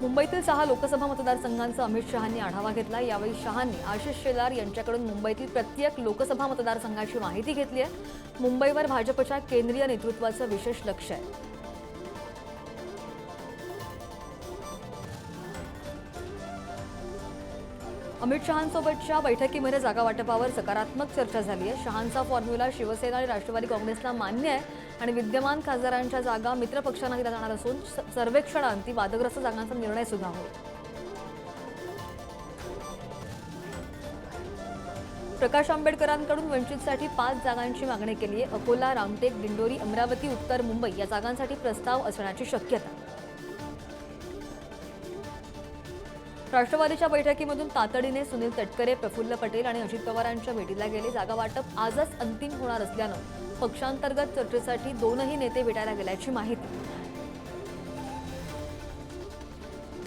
मुंबईतील सहा लोकसभा मतदारसंघांचा अमित शहांनी आढावा घेतला. यावेळी शहांनी आशिष शेलार यांच्याकडून मुंबईतील प्रत्येक लोकसभा मतदारसंघाची माहिती घेतली आहे. मुंबईवर भाजपच्या केंद्रीय नेतृत्वाचं विशेष लक्ष आहे. अमित शहांसोबतच्या बैठकीमध्ये जागा वाटपावर सकारात्मक चर्चा झाली आहे. शहांचा फॉर्म्युला शिवसेना आणि राष्ट्रवादी काँग्रेसला मान्य आहे आणि विद्यमान खासदारांच्या जागा मित्रपक्षांना दिल्या जाणार असून स- सर्वेक्षणांती वादग्रस्त जागांचा निर्णय सुद्धा होईल. प्रकाश आंबेडकरांकडून वंचितसाठी पाच जागांची मागणी केली आहे. अकोला रामटेक दिंडोरी अमरावती उत्तर मुंबई या जागांसाठी प्रस्ताव असण्याची शक्यता. राष्ट्रवादीच्या बैठकीमधून तातडीने सुनील तटकरे प्रफुल्ल पटेल आणि अजित पवारांच्या भेटीला गेले. जागा वाटप आजच अंतिम होणार असल्यानं पक्षांतर्गत चर्चेसाठी दोनही नेते भेटायला गेल्याची माहिती.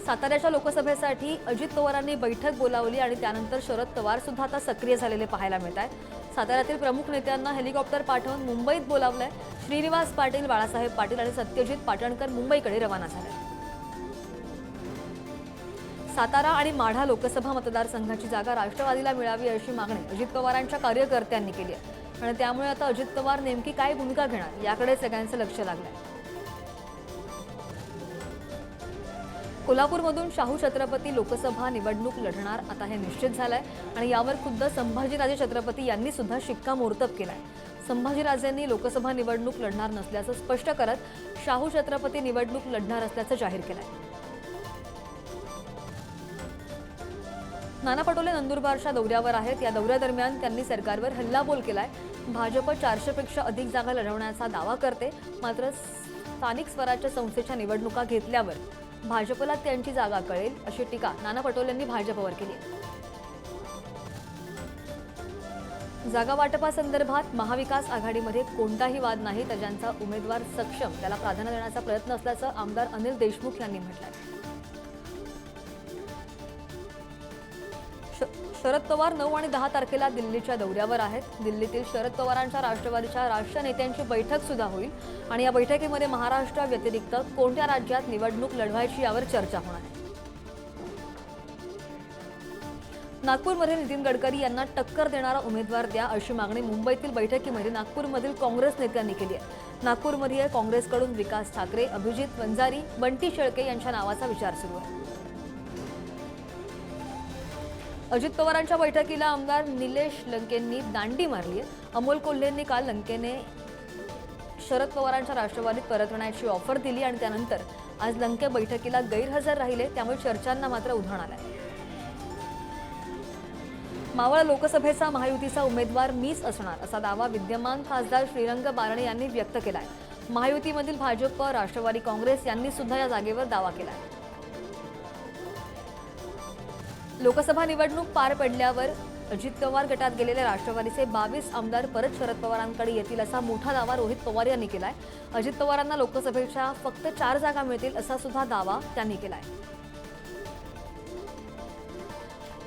साताऱ्याच्या लोकसभेसाठी अजित पवारांनी बैठक बोलावली आणि त्यानंतर शरद पवार सुद्धा आता सक्रिय झालेले पाहायला मिळत आहेत साताऱ्यातील प्रमुख नेत्यांना हेलिकॉप्टर पाठवून मुंबईत बोलावलंय. श्रीनिवास पाटील बाळासाहेब पाटील आणि सत्यजित पाटणकर मुंबईकडे रवाना झाले. सातारा आणि माढा लोकसभा मतदारसंघाची जागा राष्ट्रवादीला मिळावी अशी मागणी अजित पवारांच्या कार्यकर्त्यांनी केली आहे. आणि त्यामुळे आता अजित पवार नेमकी काय भूमिका घेणार याकडे सगळ्यांचं लक्ष लागलंय. कोल्हापूरमधून शाहू छत्रपती लोकसभा निवडणूक लढणार आता हे निश्चित झालंय. आणि यावर खुद्द संभाजीराजे छत्रपती यांनी सुद्धा शिक्कामोर्तब केलाय. संभाजीराजेंनी लोकसभा निवडणूक लढणार नसल्याचं स्पष्ट करत शाहू छत्रपती निवडणूक लढणार असल्याचं जाहीर केलंय. नाना पटोले नंदुरबारच्या दौऱ्यावर आहेत. या दौऱ्यादरम्यान त्यांनी सरकारवर हल्लाबोल केलाय. भाजप चारशेपेक्षा अधिक जागा लढवण्याचा दावा करते. मात्र स्थानिक स्वराज्य संस्थेच्या निवडणुका घेतल्यावर भाजपला त्यांची जागा कळेल अशी टीका नाना पटोलेंनी भाजपवर केली. जागा वाटपासंदर्भात महाविकास आघाडीमध्ये कोणताही वाद नाही. तर ज्यांचा उमेदवार सक्षम त्याला प्राधान्य देण्याचा प्रयत्न असल्याचं आमदार अनिल देशमुख यांनी म्हटलंय. शरद पवार नऊ आणि दहा तारखेला दिल्लीच्या दौऱ्यावर आहेत. दिल्लीतील शरद पवारांच्या राष्ट्रवादीच्या राष्ट्रीय नेत्यांची बैठक सुद्धा होईल आणि या बैठकीमध्ये महाराष्ट्राव्यतिरिक्त कोणत्या राज्यात निवडणूक लढवायची यावर चर्चा होणार आहे. नागपूरमध्ये नितीन गडकरी यांना टक्कर देणारा उमेदवार द्या अशी मागणी मुंबईतील बैठकीमध्ये नागपूरमधील काँग्रेस नेत्यांनी केली आहे. नागपूरमध्ये काँग्रेसकडून विकास ठाकरे अभिजित वंजारी बंटी शेळके यांच्या नावाचा विचार सुरू आहे. अजित पवारांच्या बैठकीला आमदार निलेश लंकेंनी दांडी मारली आहे. अमोल कोल्हेंनी काल लंकेने शरद पवारांच्या राष्ट्रवादीत परतण्याची ऑफर दिली आणि त्यानंतर आज लंके बैठकीला गैरहजर राहिले त्यामुळे चर्चांना मात्र उधाण आलंय. मावळ लोकसभेचा महायुतीचा उमेदवार मीच असणार असा दावा विद्यमान खासदार श्रीरंग बारणे यांनी व्यक्त केलाय. महायुतीमधील भाजप राष्ट्रवादी काँग्रेस यांनी सुद्धा या जागेवर दावा केलाय. लोकसभा निवडणूक पार पडल्यावर अजित पवार गटात गेलेले राष्ट्रवादीचे बावीस आमदार परत शरद पवारांकडे येतील असा मोठा दावा रोहित पवार यांनी केलाय. अजित पवारांना लोकसभेच्या फक्त चार जागा मिळतील असा सुद्धा दावा त्यांनी केलाय.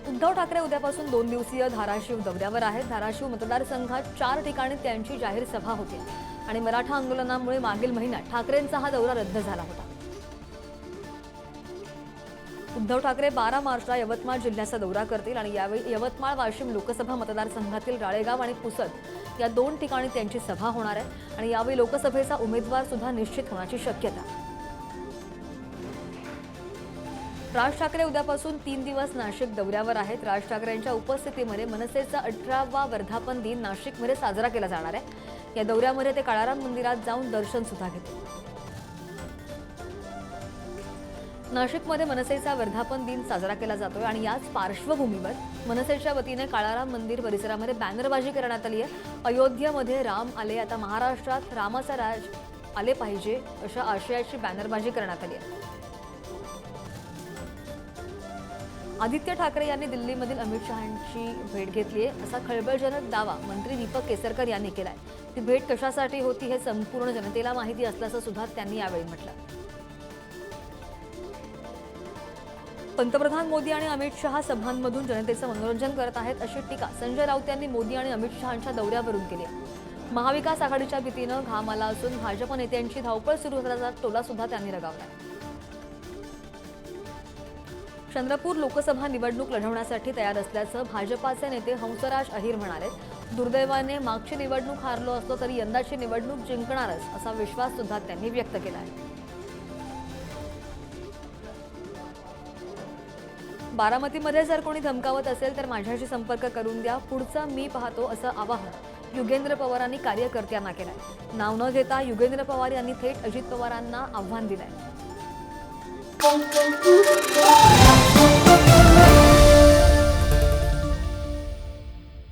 उद्धव ठाकरे उद्यापासून दोन दिवसीय धाराशिव दौऱ्यावर आहेत. धाराशिव मतदारसंघात चार ठिकाणी त्यांची जाहीर सभा होती. आणि मराठा आंदोलनामुळे मागील महिन्यात ठाकरेंचा हा दौरा रद्द झाला होता. उद्धव ठाकरे बारा मार्चला यवतमाळ जिल्ह्याचा दौरा करतील आणि यावेळी यवतमाळ वाशिम लोकसभा मतदारसंघातील राळेगाव आणि पुसद या दोन ठिकाणी त्यांची सभा होणार आहे आणि यावेळी लोकसभेचा उमेदवार सुद्धा निश्चित होण्याची शक्यता. राज ठाकरे उद्यापासून तीन दिवस नाशिक दौऱ्यावर आहेत. राज ठाकरेंच्या उपस्थितीमध्ये मनसेचा अठरावा वर्धापन दिन नाशिकमध्ये साजरा केला जाणार आहे. या दौऱ्यामध्ये ते काळाराम मंदिरात जाऊन दर्शन सुद्धा घेतील. नाशिकमध्ये मनसेचा वर्धापन दिन साजरा केला जातोय आणि याच पार्श्वभूमीवर मनसेच्या वतीने काळाराम मंदिर परिसरामध्ये बॅनरबाजी करण्यात आली आहे. अयोध्येमध्ये राम आले आता महाराष्ट्रात रामाचा राज आले पाहिजे अशा आशयाची बॅनरबाजी करण्यात आली आहे. आदित्य ठाकरे यांनी दिल्लीमधील अमित शहांची भेट घेतली आहे. असा खळबळजनक दावा मंत्री दीपक केसरकर यांनी केलाय. ती भेट कशासाठी होती हे संपूर्ण जनतेला माहिती असल्याचं सुद्धा त्यांनी यावेळी म्हटलं. पंतप्रधान मोदी आणि अमित शहा सभांमधून जनतेचं मनोरंजन करत आहेत अशी टीका संजय राऊत यांनी मोदी आणि अमित शहांच्या दौऱ्यावरून केली आहे. महाविकास आघाडीच्या भीतीनं घाम आला असून भाजप नेत्यांची धावपळ सुरू असल्याचा टोला सुद्धा त्यांनी लगावला चंद्रपूर लोकसभा निवडणूक लढवण्यासाठी तयार असल्याचं भाजपाचे नेते हंसराज अहिर म्हणाले दुर्दैवाने मागची निवडणूक हारलो असलो तरी यंदाची निवडणूक जिंकणारच असा विश्वास सुद्धा त्यांनी व्यक्त केला आहे. बारामतीमध्ये जर कोणी धमकावत असेल तर माझ्याशी संपर्क करून द्या. पुढचं मी पाहतो असं आवाहन युगेंद्र पवारांनी कार्यकर्त्यांना केलंय. नाव न घेता युगेंद्र पवार यांनी थेट अजित पवारांना आव्हान दिलंय.